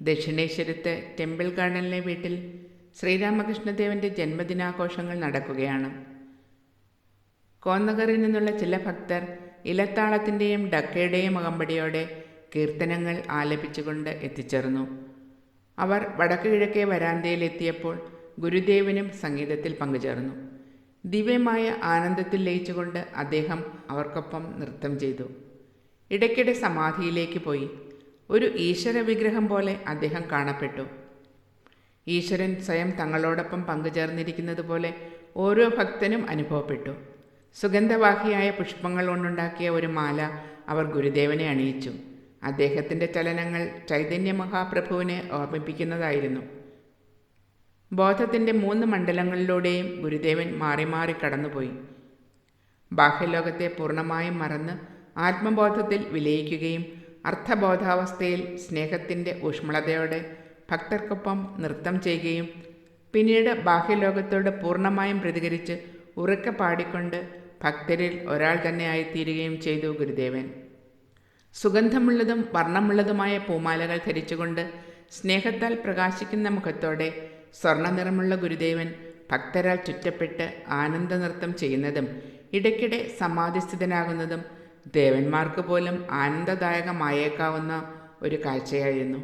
ദക്ഷിണേശ്വരത്ത് temple ഗാർഡനിലെ വീട്ടിൽ ശ്രീരാമകൃഷ്ണദേവന്റെ ജന്മദിനാഘോഷങ്ങൾ നടക്കുകയാണ്. കോന്നകറിൽ നിന്നുള്ള ചില ഭക്തർ ഇലത്താളത്തിന്റെയും ഡക്കയുടെയും അകമ്പടിയോടെ കീർത്തനങ്ങൾ ആലപിച്ചുകൊണ്ട് എത്തിച്ചേർന്നു. അവർ വടക്കു കിഴക്കേ വരാന്തയിലെത്തിയപ്പോൾ ഗുരുദേവനും സംഗീതത്തിൽ പങ്കുചേർന്നു. ദിവ്യമായ ആനന്ദത്തിൽ ലയിച്ചുകൊണ്ട് അദ്ദേഹം അവർക്കൊപ്പം നൃത്തം ചെയ്തു. ഇടയ്ക്കിടെ സമാധിയിലേക്ക് പോയി. ഒരു ഈശ്വര വിഗ്രഹം പോലെ അദ്ദേഹം കാണപ്പെട്ടു. ഈശ്വരൻ സ്വയം തങ്ങളോടൊപ്പം പങ്കുചേർന്നിരിക്കുന്നത് പോലെ ഓരോ ഭക്തനും അനുഭവപ്പെട്ടു. സുഗന്ധവാഹിയായ പുഷ്പങ്ങൾ കൊണ്ടുണ്ടാക്കിയ ഒരു മാല അവർ ഗുരുദേവനെ അണിയിച്ചു. അദ്ദേഹത്തിന്റെ ചലനങ്ങൾ ചൈതന്യ മഹാപ്രഭുവിനെ ഓർമ്മിപ്പിക്കുന്നതായിരുന്നു. ബോധത്തിന്റെ മൂന്ന് മണ്ഡലങ്ങളിലൂടെയും ഗുരുദേവൻ മാറി മാറി കടന്നുപോയി. ബാഹ്യലോകത്തെ പൂർണമായും മറന്ന് ആത്മബോധത്തിൽ വിലയിക്കുകയും അർത്ഥബോധാവസ്ഥയിൽ സ്നേഹത്തിന്റെ ഊഷ്മളതയോടെ ഭക്തർക്കൊപ്പം നൃത്തം ചെയ്യുകയും പിന്നീട് ബാഹ്യലോകത്തോട് പൂർണമായും പ്രതികരിച്ച് ഉറക്കെ പാടിക്കൊണ്ട് ഭക്തരിൽ ഒരാൾ തന്നെ തീരുകയും ചെയ്തു ഗുരുദേവൻ. സുഗന്ധമുള്ളതും വർണമുള്ളതുമായ പൂമാലകൾ ധരിച്ചുകൊണ്ട് സ്നേഹത്താൽ പ്രകാശിക്കുന്ന മുഖത്തോടെ സ്വർണനിറമുള്ള ഗുരുദേവൻ ഭക്തരാൽ ചുറ്റപ്പെട്ട് ആനന്ദനൃത്തം ചെയ്യുന്നതും ഇടയ്ക്കിടെ സമാധിസ്ഥിതനാകുന്നതും ദേവന്മാർക്ക് പോലും ആനന്ദദായകമായേക്കാവുന്ന ഒരു കാഴ്ചയായിരുന്നു.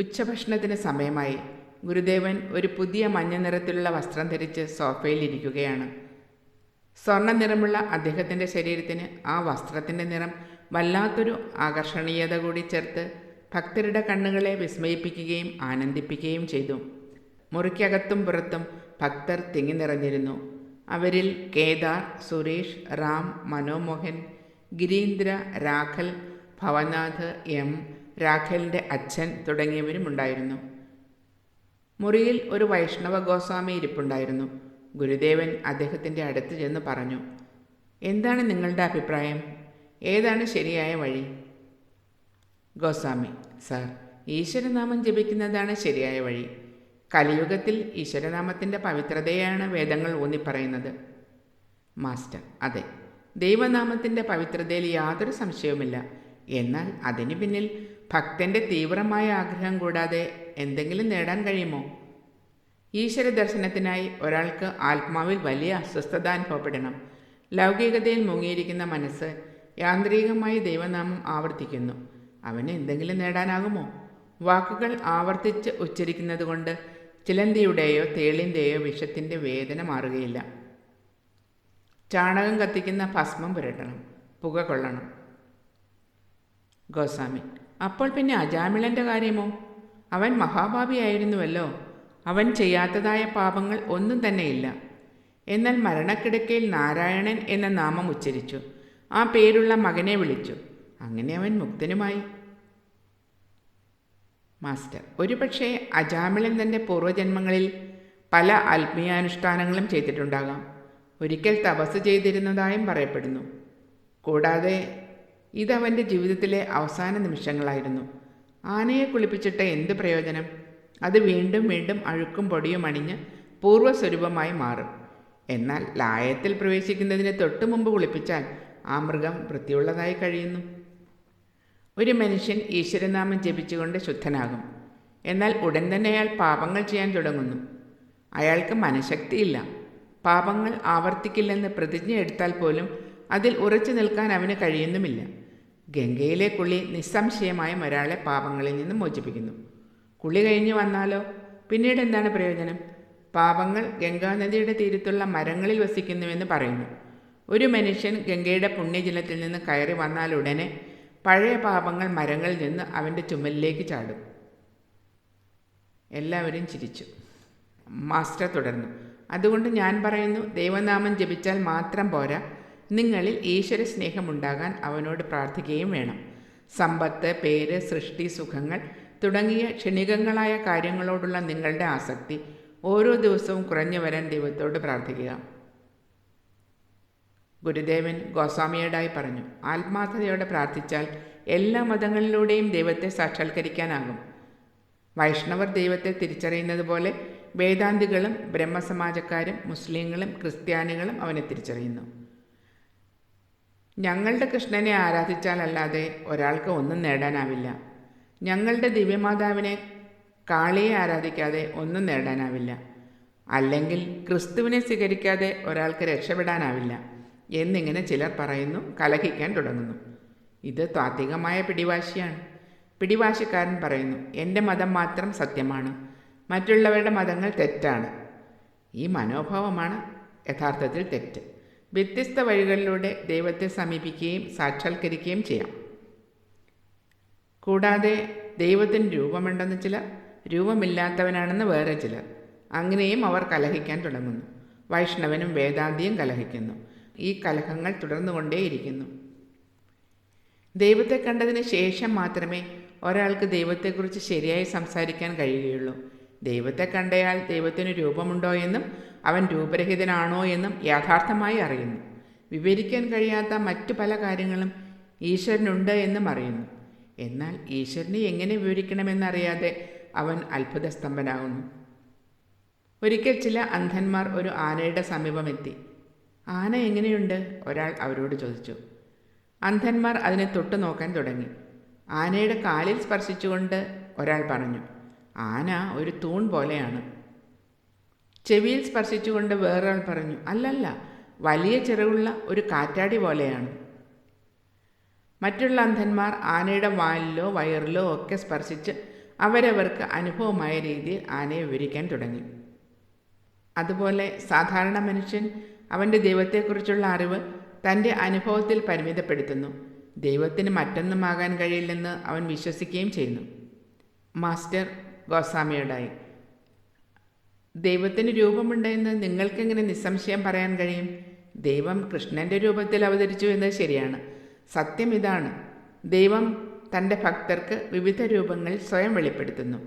ഉച്ചഭക്ഷണത്തിന് സമയമായി. ഗുരുദേവൻ ഒരു പുതിയ മഞ്ഞ നിറത്തിലുള്ള വസ്ത്രം ധരിച്ച് സോഫയിൽ ഇരിക്കുകയാണ് സ്വർണ നിറമുള്ള അദ്ദേഹത്തിന്റെ ശരീരത്തിന് ആ വസ്ത്രത്തിന്റെ നിറം വല്ലാത്തൊരു ആകർഷണീയത കൂടി ചേർത്ത് ഭക്തരുടെ കണ്ണുകളെ വിസ്മയിപ്പിക്കുകയും ആനന്ദിപ്പിക്കുകയും ചെയ്തു. മുറിക്കകത്തും പുറത്തും ഭക്തർ തിങ്ങി നിറഞ്ഞിരുന്നു. അവരിൽ കേദാർ സുരേഷ് റാം മനോമോഹൻ ഗിരീന്ദ്ര രാഖൽ ഭവനാഥ് എം രാഖലിന്റെ അച്ഛൻ തുടങ്ങിയവരും ഉണ്ടായിരുന്നു മുറിയിൽ ഒരു വൈഷ്ണവ ഗോസ്വാമി ഇരിപ്പുണ്ടായിരുന്നു. ഗുരുദേവൻ അദ്ദേഹത്തിന്റെ അടുത്ത് ചെന്ന് പറഞ്ഞു എന്താണ് നിങ്ങളുടെ അഭിപ്രായം? ഏതാണ് ശരിയായ വഴി? ഗോസ്വാമി സാർ ഈശ്വരനാമം ജപിക്കുന്നതാണ് ശരിയായ വഴി. കലിയുഗത്തിൽ ഈശ്വരനാമത്തിന്റെ പവിത്രതയാണ് വേദങ്ങൾ ഊന്നിപ്പറയുന്നത്. മാസ്റ്റർ അതെ. ദൈവനാമത്തിന്റെ പവിത്രതയിൽ യാതൊരു സംശയവുമില്ല. എന്നാൽ അതിന് പിന്നിൽ ഭക്തന്റെ തീവ്രമായ ആഗ്രഹം കൂടാതെ എന്തെങ്കിലും നേടാൻ കഴിയുമോ? ഈശ്വര ദർശനത്തിനായി ഒരാൾക്ക് ആത്മാവിൽ വലിയ അസ്വസ്ഥത അനുഭവപ്പെടണം. ലൗകികതയിൽ മുങ്ങിയിരിക്കുന്ന മനസ്സ് യാന്ത്രികമായി ദൈവനാമം ആവർത്തിക്കുന്നു. അവന് എന്തെങ്കിലും നേടാനാകുമോ? വാക്കുകൾ ആവർത്തിച്ച് ഉച്ചരിക്കുന്നത് കൊണ്ട് ചിലന്തിയുടെയോ തേളിന്റെയോ വിഷത്തിന്റെ വേദന മാറുകയില്ല. ചാണകം കത്തിക്കുന്ന ഭസ്മം പുരട്ടണം പുക കൊള്ളണം. ഗോസ്വാമി അപ്പോൾ പിന്നെ അജാമിളന്റെ കാര്യമോ? അവൻ മഹാഭാവിയായിരുന്നുവല്ലോ അവൻ ചെയ്യാത്തതായ പാപങ്ങൾ ഒന്നും തന്നെയില്ല. എന്നാൽ മരണക്കിടക്കയിൽ നാരായണൻ എന്ന നാമം ഉച്ചരിച്ചു. ആ പേരുള്ള മകനെ വിളിച്ചു. അങ്ങനെ അവൻ മുക്തനുമായി. മാസ്റ്റർ. ഒരുപക്ഷെ അജാമിളൻ തന്റെ പൂർവജന്മങ്ങളിൽ പല ആത്മീയാനുഷ്ഠാനങ്ങളും ചെയ്തിട്ടുണ്ടാകാം. ഒരിക്കൽ തപസ് ചെയ്തിരുന്നതായും പറയപ്പെടുന്നു. കൂടാതെ ഇതവന്റെ ജീവിതത്തിലെ അവസാന നിമിഷങ്ങളായിരുന്നു. ആനയെ കുളിപ്പിച്ചിട്ട് എന്ത് പ്രയോജനം? അത് വീണ്ടും വീണ്ടും അഴുക്കും പൊടിയും അണിഞ്ഞ് പൂർവസ്വരൂപമായി മാറും. എന്നാൽ ലായത്തിൽ പ്രവേശിക്കുന്നതിന് തൊട്ടു മുമ്പ് കുളിപ്പിച്ചാൽ ആ മൃഗം വൃത്തിയുള്ളതായി കഴിയുന്നു. ഒരു മനുഷ്യൻ ഈശ്വരനാമം ജപിച്ചുകൊണ്ട് ശുദ്ധനാകും. എന്നാൽ ഉടൻ തന്നെ അയാൾ പാപങ്ങൾ ചെയ്യാൻ തുടങ്ങുന്നു. അയാൾക്ക് മനഃശക്തിയില്ല. പാപങ്ങൾ ആവർത്തിക്കില്ലെന്ന് പ്രതിജ്ഞ എടുത്താൽ പോലും അതിൽ ഉറച്ചു നിൽക്കാൻ അവന് കഴിയുന്നുമില്ല. ഗംഗയിലെ കുളി നിസ്സംശയമായും ഒരാളെ പാപങ്ങളിൽ നിന്ന് മോചിപ്പിക്കുന്നു. കുളി കഴിഞ്ഞു വന്നാലോ? പിന്നീട് എന്താണ് പ്രയോജനം? പാപങ്ങൾ ഗംഗാനദിയുടെ തീരത്തുള്ള മരങ്ങളിൽ വസിക്കുന്നുവെന്ന് പറയുന്നു. ഒരു മനുഷ്യൻ ഗംഗയുടെ പുണ്യജലത്തിൽ നിന്ന് കയറി വന്നാലുടനെ പഴയ പാപങ്ങൾ മരങ്ങളിൽ നിന്ന് അവന്റെ ചുമലിലേക്ക് ചാടും. എല്ലാവരും ചിരിച്ചു. മാസ്റ്റർ തുടർന്നു. അതുകൊണ്ട് ഞാൻ പറയുന്നു ദൈവനാമം ജപിച്ചാൽ മാത്രം പോരാ. നിങ്ങളിൽ ഈശ്വര സ്നേഹമുണ്ടാകാൻ അവനോട് പ്രാർത്ഥിക്കുകയും വേണം. സമ്പത്ത് പേര് സൃഷ്ടി സുഖങ്ങൾ തുടങ്ങിയ ക്ഷണികങ്ങളായ കാര്യങ്ങളോടുള്ള നിങ്ങളുടെ ആസക്തി ഓരോ ദിവസവും കുറഞ്ഞു വരാൻ ദൈവത്തോട് പ്രാർത്ഥിക്കുക. ഗുരുദേവൻ ഗോസ്വാമിയോടായി പറഞ്ഞു ആത്മാർത്ഥതയോടെ പ്രാർത്ഥിച്ചാൽ എല്ലാ മതങ്ങളിലൂടെയും ദൈവത്തെ സാക്ഷാത്കരിക്കാനാകും. വൈഷ്ണവർ ദൈവത്തെ തിരിച്ചറിയുന്നത് പോലെ വേദാന്തികളും ബ്രഹ്മസമാജക്കാരും മുസ്ലിങ്ങളും ക്രിസ്ത്യാനികളും അവനെ തിരിച്ചറിയുന്നു. ഞങ്ങളുടെ കൃഷ്ണനെ ആരാധിച്ചാലല്ലാതെ ഒരാൾക്ക് ഒന്നും നേടാനാവില്ല. ഞങ്ങളുടെ ദിവ്യമാതാവിനെ കാളിയെ ആരാധിക്കാതെ ഒന്നും നേടാനാവില്ല. അല്ലെങ്കിൽ ക്രിസ്തുവിനെ സ്വീകരിക്കാതെ ഒരാൾക്ക് രക്ഷപ്പെടാനാവില്ല. എന്നിങ്ങനെ ചിലർ പറയുന്നു കലഹിക്കാൻ തുടങ്ങുന്നു. ഇത് താത്വികമായ പിടിവാശിയാണ്. പിടിവാശിക്കാരൻ പറയുന്നു എന്റെ മതം മാത്രം സത്യമാണ് മറ്റുള്ളവരുടെ മതങ്ങൾ തെറ്റാണ്. ഈ മനോഭാവമാണ് യഥാർത്ഥത്തിൽ തെറ്റ്. വ്യത്യസ്ത വഴികളിലൂടെ ദൈവത്തെ സമീപിക്കുകയും സാക്ഷാത്കരിക്കുകയും ചെയ്യാം. കൂടാതെ ദൈവത്തിന് രൂപമുണ്ടെന്ന് ചിലർ രൂപമില്ലാത്തവനാണെന്ന് വേറെ ചിലർ. അങ്ങനെയും അവർ കലഹിക്കാൻ തുടങ്ങുന്നു. വൈഷ്ണവനും വേദാന്തിയും കലഹിക്കുന്നു. ഈ കലഹങ്ങൾ തുടർന്നുകൊണ്ടേയിരിക്കുന്നു. ദൈവത്തെ കണ്ടതിന് ശേഷം മാത്രമേ ഒരാൾക്ക് ദൈവത്തെക്കുറിച്ച് ശരിയായി സംസാരിക്കാൻ കഴിയുകയുള്ളൂ. ദൈവത്തെ കണ്ടയാൾ ദൈവത്തിന് രൂപമുണ്ടോ എന്നും അവൻ രൂപരഹിതനാണോ എന്നും യാഥാർത്ഥമായി അറിയുന്നു. വിവരിക്കാൻ കഴിയാത്ത മറ്റു പല കാര്യങ്ങളും ഈശ്വരനുണ്ട് എന്നും അറിയുന്നു. എന്നാൽ ഈശ്വരനെ എങ്ങനെ വിവരിക്കണമെന്നറിയാതെ അവൻ അത്ഭുതസ്തംഭനാകുന്നു. ഒരിക്കൽ ചില അന്ധന്മാർ ഒരു ആനയുടെ സമീപമെത്തി. ആന എങ്ങനെയുണ്ട്? ഒരാൾ അവരോട് ചോദിച്ചു. അന്ധന്മാർ അതിനെ തൊട്ടു നോക്കാൻ തുടങ്ങി. ആനയുടെ കാലിൽ സ്പർശിച്ചുകൊണ്ട് ഒരാൾ പറഞ്ഞു ആന ഒരു തൂൺ പോലെയാണ്. ചെവിയിൽ സ്പർശിച്ചുകൊണ്ട് വേറൊരാൾ പറഞ്ഞു അല്ലല്ല വലിയ ചിറകുള്ള ഒരു കാറ്റാടി പോലെയാണ്. മറ്റുള്ള അന്ധന്മാർ ആനയുടെ വാലിലോ വയറിലോ ഒക്കെ സ്പർശിച്ച് അവരവർക്ക് അനുഭവമായ രീതിയിൽ ആനയെ വിവരിക്കാൻ തുടങ്ങി. അതുപോലെ സാധാരണ മനുഷ്യൻ അവന്റെ ദൈവത്തെക്കുറിച്ചുള്ള അറിവ് തന്റെ അനുഭവത്തിൽ പരിമിതപ്പെടുത്തുന്നു. ദൈവത്തിന് മറ്റൊന്നുമാകാൻ കഴിയില്ലെന്ന് അവൻ വിശ്വസിക്കുകയും ചെയ്യുന്നു. മാസ്റ്റർ ഗോസ്വാമിയോടായി. ദൈവത്തിന് രൂപമുണ്ടെന്ന് നിങ്ങൾക്കെങ്ങനെ നിസ്സംശയം പറയാൻ കഴിയും? ദൈവം കൃഷ്ണന്റെ രൂപത്തിൽ അവതരിച്ചു എന്നത് ശരിയാണ്. സത്യം ഇതാണ്. ദൈവം തന്റെ ഭക്തർക്ക് വിവിധ രൂപങ്ങൾ സ്വയം വെളിപ്പെടുത്തുന്നു.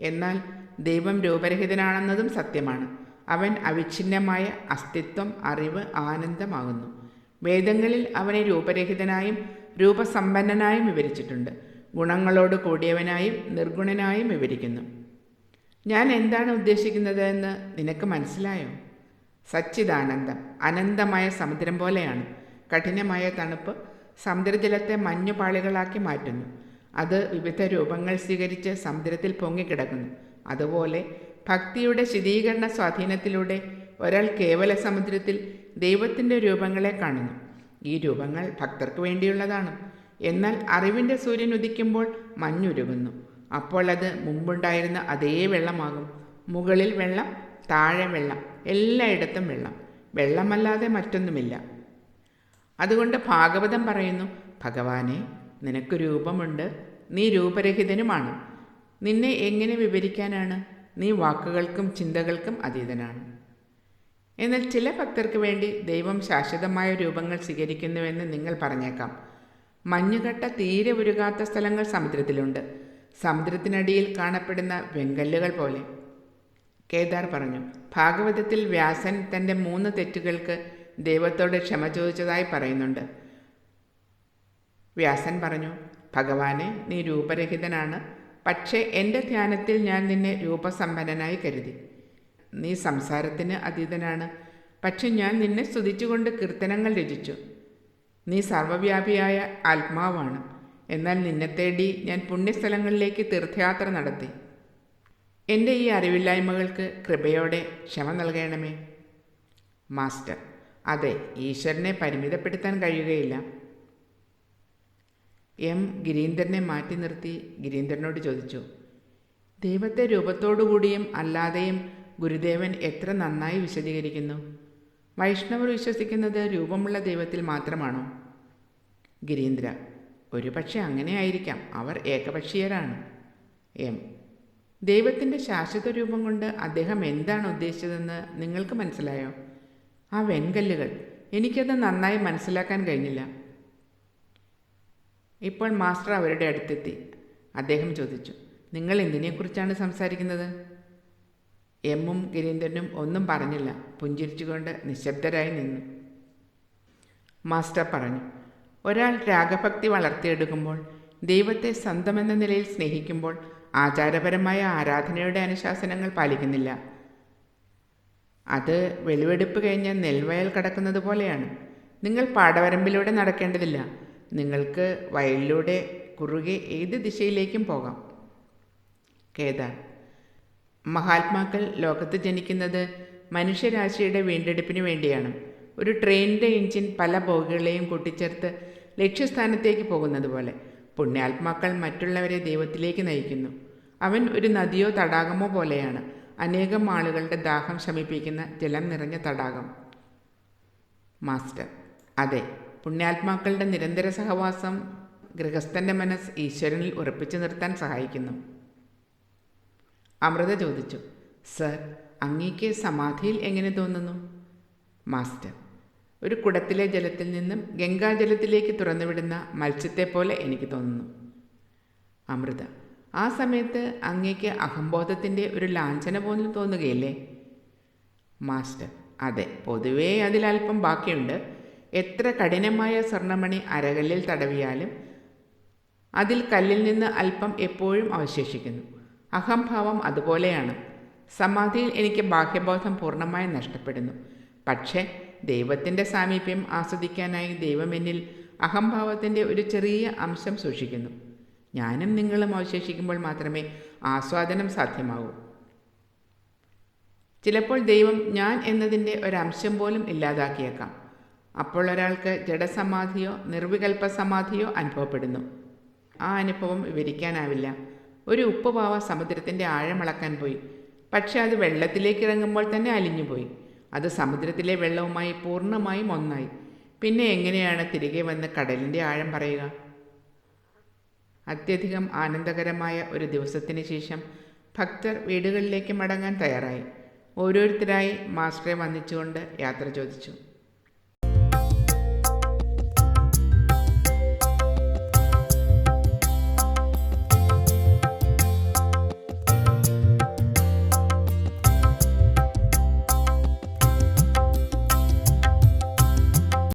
എന്നാൽ ദൈവം രൂപരഹിതനാണെന്നതും സത്യമാണ്. അവൻ അവിഛിന്നമായ അസ്തിത്വം അറിവ് ആനന്ദമാകുന്നു. വേദങ്ങളിൽ അവനെ രൂപരഹിതനായും രൂപസമ്പന്നനായും വിവരിച്ചിട്ടുണ്ട്. ഗുണങ്ങളോട് കൂടിയവനായും നിർഗുണനായും വിവരിക്കുന്നു. ഞാൻ എന്താണ് ഉദ്ദേശിക്കുന്നത് എന്ന് നിനക്ക് മനസ്സിലായോ? സച്ചിദാനന്ദം അനന്തമായ സമുദ്രം പോലെയാണ്. കഠിനമായ തണുപ്പ് സമുദ്രജലത്തെ മഞ്ഞുപാളികളാക്കി മാറ്റുന്നു. അത് വിവിധ രൂപങ്ങൾ സ്വീകരിച്ച് സമുദ്രത്തിൽ പൊങ്ങിക്കിടക്കുന്നു. അതുപോലെ ഭക്തിയുടെ ശീതീകരണ സ്വാധീനത്തിലൂടെ ഒരാൾ കേവല സമുദ്രത്തിൽ ദൈവത്തിന്റെ രൂപങ്ങളെ കാണുന്നു. ഈ രൂപങ്ങൾ ഭക്തർക്ക് വേണ്ടിയുള്ളതാണ്. എന്നാൽ അറിവിന്റെ സൂര്യൻ ഉദിക്കുമ്പോൾ മഞ്ഞുരുകുന്നു. അപ്പോൾ അത് മുമ്പുണ്ടായിരുന്ന അതേ വെള്ളമാകും. മുകളിൽ വെള്ളം താഴെ വെള്ളം എല്ലായിടത്തും വെള്ളം. വെള്ളമല്ലാതെ മറ്റൊന്നുമില്ല. അതുകൊണ്ട് ഭാഗവതം പറയുന്നു ഭഗവാനെ നിനക്ക് രൂപമുണ്ട്. നീ രൂപരഹിതനുമാണ്. നിന്നെ എങ്ങനെ വിവരിക്കാനാണ്? നീ വാക്കുകൾക്കും ചിന്തകൾക്കും അതീതനാണ്. എന്നാൽ ചില ഭക്തർക്ക് വേണ്ടി ദൈവം ശാശ്വതമായ രൂപങ്ങൾ സ്വീകരിക്കുന്നുവെന്ന് നിങ്ങൾ പറഞ്ഞേക്കാം. മഞ്ഞുകട്ട തീരെ ഉരുകാത്ത സ്ഥലങ്ങൾ സമുദ്രത്തിലുണ്ട്. സമുദ്രത്തിനടിയിൽ കാണപ്പെടുന്ന വെങ്കല്ലുകൾ പോലെ. കേദാർ പറഞ്ഞു ഭാഗവതത്തിൽ വ്യാസൻ തന്റെ മൂന്ന് തെറ്റുകൾക്ക് ദൈവത്തോട് ക്ഷമ ചോദിച്ചതായി പറയുന്നുണ്ട്. വ്യാസൻ പറഞ്ഞു ഭഗവാനെ നീ രൂപരഹിതനാണ്. പക്ഷേ എന്റെ ധ്യാനത്തിൽ ഞാൻ നിന്നെ രൂപസമ്പന്നനായി കരുതി. നീ സംസാരത്തിന് അതീതനാണ്. പക്ഷെ ഞാൻ നിന്നെ സ്തുതിച്ചുകൊണ്ട് കീർത്തനങ്ങൾ രചിച്ചു. നീ സർവവ്യാപിയായ ആത്മാവാണ്. എന്നാൽ നിന്നെ തേടി ഞാൻ പുണ്യസ്ഥലങ്ങളിലേക്ക് തീർത്ഥയാത്ര നടത്തി. എന്റെ ഈ അറിവില്ലായ്മകൾക്ക് കൃപയോടെ ക്ഷമ നൽകണമേ. മാസ്റ്റർ അതെ ഈശ്വരനെ പരിമിതപ്പെടുത്താൻ കഴിയുകയില്ല. എം ഗിരീന്ദ്രനെ മാറ്റി നിർത്തി ഗിരീന്ദ്രനോട് ചോദിച്ചു ദൈവത്തെ രൂപത്തോടുകൂടിയും അല്ലാതെയും ഗുരുദേവൻ എത്ര നന്നായി വിശദീകരിക്കുന്നു? വൈഷ്ണവർ വിശ്വസിക്കുന്നത് രൂപമുള്ള ദൈവത്തിൽ മാത്രമാണോ? ഗിരീന്ദ്ര ഒരുപക്ഷെ അങ്ങനെ ആയിരിക്കാം. അവർ ഏകപക്ഷീയരാണ്. എം ദൈവത്തിന്റെ ശാശ്വത രൂപം കൊണ്ട് അദ്ദേഹം എന്താണ് ഉദ്ദേശിച്ചതെന്ന് നിങ്ങൾക്ക് മനസ്സിലായോ? ആ വെൺകല്ലുകൾ എനിക്കത് നന്നായി മനസ്സിലാക്കാൻ കഴിഞ്ഞില്ല. ഇപ്പോൾ മാസ്റ്റർ അവരുടെ അടുത്തെത്തി. അദ്ദേഹം ചോദിച്ചു നിങ്ങൾ എന്തിനെക്കുറിച്ചാണ് സംസാരിക്കുന്നത്? എമ്മും ഗിരീന്ദ്രനും ഒന്നും പറഞ്ഞില്ല. പുഞ്ചിരിച്ചുകൊണ്ട് നിശബ്ദരായി നിന്നു. മാസ്റ്റർ പറഞ്ഞു ഒരാൾ രാഗഭക്തി വളർത്തിയെടുക്കുമ്പോൾ ദൈവത്തെ സ്വന്തമെന്ന നിലയിൽ സ്നേഹിക്കുമ്പോൾ ആചാരപരമായ ആരാധനയുടെ അനുശാസനങ്ങൾ പാലിക്കുന്നില്ല. അത് വെളിവെടുപ്പ് കഴിഞ്ഞ് നെൽവയൽ കടക്കുന്നത് പോലെയാണ് നിങ്ങൾ പാടവരമ്പിലൂടെ നടക്കേണ്ടതില്ല. നിങ്ങൾക്ക് വയലിലൂടെ കുറുകെ ഏത് ദിശയിലേക്കും പോകാം. കേദാർ. മഹാത്മാക്കൾ ലോകത്ത് ജനിക്കുന്നത് മനുഷ്യരാശിയുടെ വീണ്ടെടുപ്പിന് വേണ്ടിയാണ്. ഒരു ട്രെയിനിന്റെ എഞ്ചിൻ പല ബോഗികളെയും കൂട്ടിച്ചേർത്ത് ലക്ഷ്യസ്ഥാനത്തേക്ക് പോകുന്നത് പോലെ പുണ്യാത്മാക്കൾ മറ്റുള്ളവരെ ദൈവത്തിലേക്ക് നയിക്കുന്നു. അവൻ ഒരു നദിയോ തടാകമോ പോലെയാണ് അനേകം ആളുകളുടെ ദാഹം ശമിപ്പിക്കുന്ന ജലം നിറഞ്ഞ തടാകം. മാസ്റ്റർ. അതെ പുണ്യാത്മാക്കളുടെ നിരന്തര സഹവാസം ഗൃഹസ്ഥന്റെ മനസ്സ് ഈശ്വരനിൽ ഉറപ്പിച്ചു നിർത്താൻ സഹായിക്കുന്നു. അമൃത ചോദിച്ചു സർ അങ്ങേക്ക് സമാധിയിൽ എങ്ങനെ തോന്നുന്നു? മാസ്റ്റർ ഒരു കുടത്തിലെ ജലത്തിൽ നിന്നും ഗംഗാജലത്തിലേക്ക് തുറന്നുവിടുന്ന മത്സ്യത്തെ പോലെ എനിക്ക് തോന്നുന്നു. അമൃത ആ സമയത്ത് അങ്ങേക്ക് അഹംബോധത്തിന്റെ ഒരു ലാഞ്ചന പോലും തോന്നുകയില്ലേ? മാസ്റ്റർ അതെ പൊതുവേ അതിലല്പം ബാക്കിയുണ്ട്. എത്ര കഠിനമായ സ്വർണമണി അരകല്ലിൽ തടവിയാലും അതിൽ കല്ലിൽ നിന്ന് അല്പം എപ്പോഴും അവശേഷിക്കുന്നു. അഹംഭാവം അതുപോലെയാണ്. സമാധിയിൽ എനിക്ക് ബാഹ്യബോധം പൂർണമായി നഷ്ടപ്പെടുന്നു. പക്ഷേ ദൈവത്തിന്റെ സാമീപ്യം ആസ്വദിക്കാനായി ദൈവം എന്നിൽ അഹംഭാവത്തിന്റെ ഒരു ചെറിയ അംശം സൂക്ഷിക്കുന്നു. ഞാനും നിങ്ങളും അവശേഷിക്കുമ്പോൾ മാത്രമേ ആസ്വാദനം സാധ്യമാകൂ. ചിലപ്പോൾ ദൈവം ഞാൻ എന്നതിന്റെ ഒരംശം പോലും ഇല്ലാതാക്കിയേക്കാം. അപ്പോൾ ഒരാൾക്ക് ജഡസമാധിയോ നിർവികൽപ്പ സമാധിയോ അനുഭവപ്പെടുന്നു. ആ അനുഭവം വിവരിക്കാനാവില്ല. ഒരു ഉപ്പുപാവ സമുദ്രത്തിന്റെ ആഴമളക്കാൻ പോയി. പക്ഷെ അത് വെള്ളത്തിലേക്ക് ഇറങ്ങുമ്പോൾ തന്നെ അലിഞ്ഞുപോയി അത് സമുദ്രത്തിലെ വെള്ളവുമായി പൂർണമായും ഒന്നായി. പിന്നെ എങ്ങനെയാണ് തിരികെ വന്ന് കടലിന്റെ ആഴം പറയുക? അത്യധികം ആനന്ദകരമായ ഒരു ദിവസത്തിന് ശേഷം ഭക്തർ വീടുകളിലേക്ക് മടങ്ങാൻ തയ്യാറായി. ഓരോരുത്തരായി മാസ്റ്ററെ വന്നിച്ചുകൊണ്ട് യാത്ര ചോദിച്ചു.